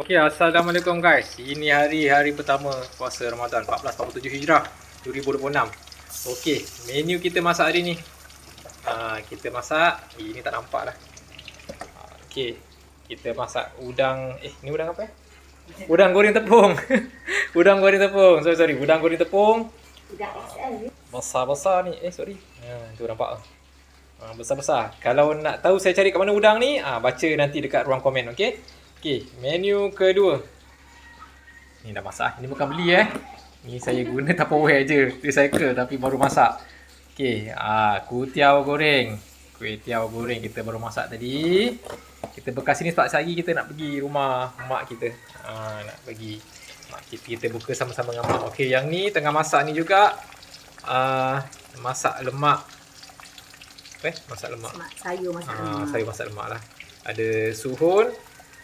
Okey, Assalamualaikum guys. Ini hari-hari pertama puasa Ramadan 1447 Hijrah 2026. Okey, menu kita masak hari ni. Ha, kita masak, eh, ini tak nampak lah. Okey, kita masak udang, eh ni udang apa eh? Udang goreng tepung. udang goreng tepung. Sorry sorry, udang goreng tepung. Ni. Besar-besar ni. Eh sorry. Ha, tu nampak. Ha, besar-besar. Kalau nak tahu saya cari kat mana udang ni, ah ha, baca nanti dekat ruang komen, okey? Okey, menu kedua. Ni dah masak. Ini bukan beli eh. Ni saya guna Tupperware je. Recycle tapi baru masak. Okey, ah ha, kutiau goreng. Kuih tiaw goreng kita baru masak tadi. Kita bekas sini sebab sehari kita nak pergi rumah mak kita. Ah ha, nak pergi mak kita, kita buka sama-sama dengan mak. Okey, yang ni tengah masak ni juga ah masak lemak. Eh, masak lemak. Mak sayur masak Ah, lemak. sayur masak lemak lah. Ada suhun,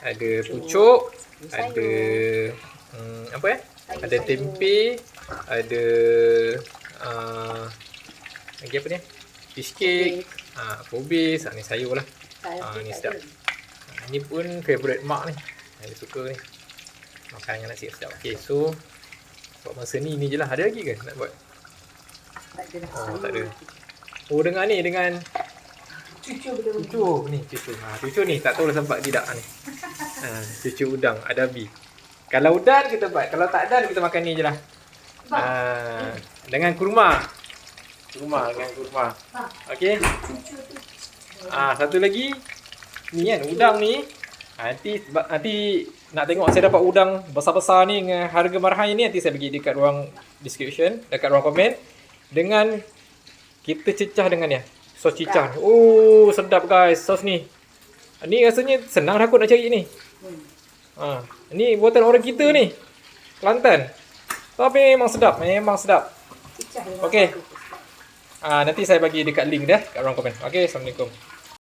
ada pucuk, ada hmm, apa eh? Sayur, Ada tempe, ada uh, lagi apa ni? Fish cake, ah kubis, ah, ni sayur lah. Ah, tu ni sedap. Ah, Ini pun favourite mak ni. Saya suka ni. Makan dengan nasi sedap. Okay, so buat masa ni ni je lah. Ada lagi ke nak buat? Tak ada Oh, tak ada. Oh, dengan ni, dengan Cucu boleh Cucu ni cucu. Ha, cucu ni tak tahu lah sempat tidak ni. Ha, cucu udang adabi. Kalau udan kita buat, kalau tak dan kita makan ni je lah. Ha, dengan kurma. Kurma dengan kurma. Okey. Ah satu lagi ni kan udang ni. Ha, nanti nanti nak tengok saya dapat udang besar-besar ni dengan harga marhai ni nanti saya bagi dekat ruang description, dekat ruang komen dengan kita cecah dengan ni. Sos cicah. Oh, sedap guys sos ni. Ni rasanya senang aku nak cari ni. Ha, ni buatan orang kita ni. Kelantan. Tapi memang sedap, memang sedap. Okey. Ah nanti saya bagi dekat link dah kat ruang komen. Okey, Assalamualaikum.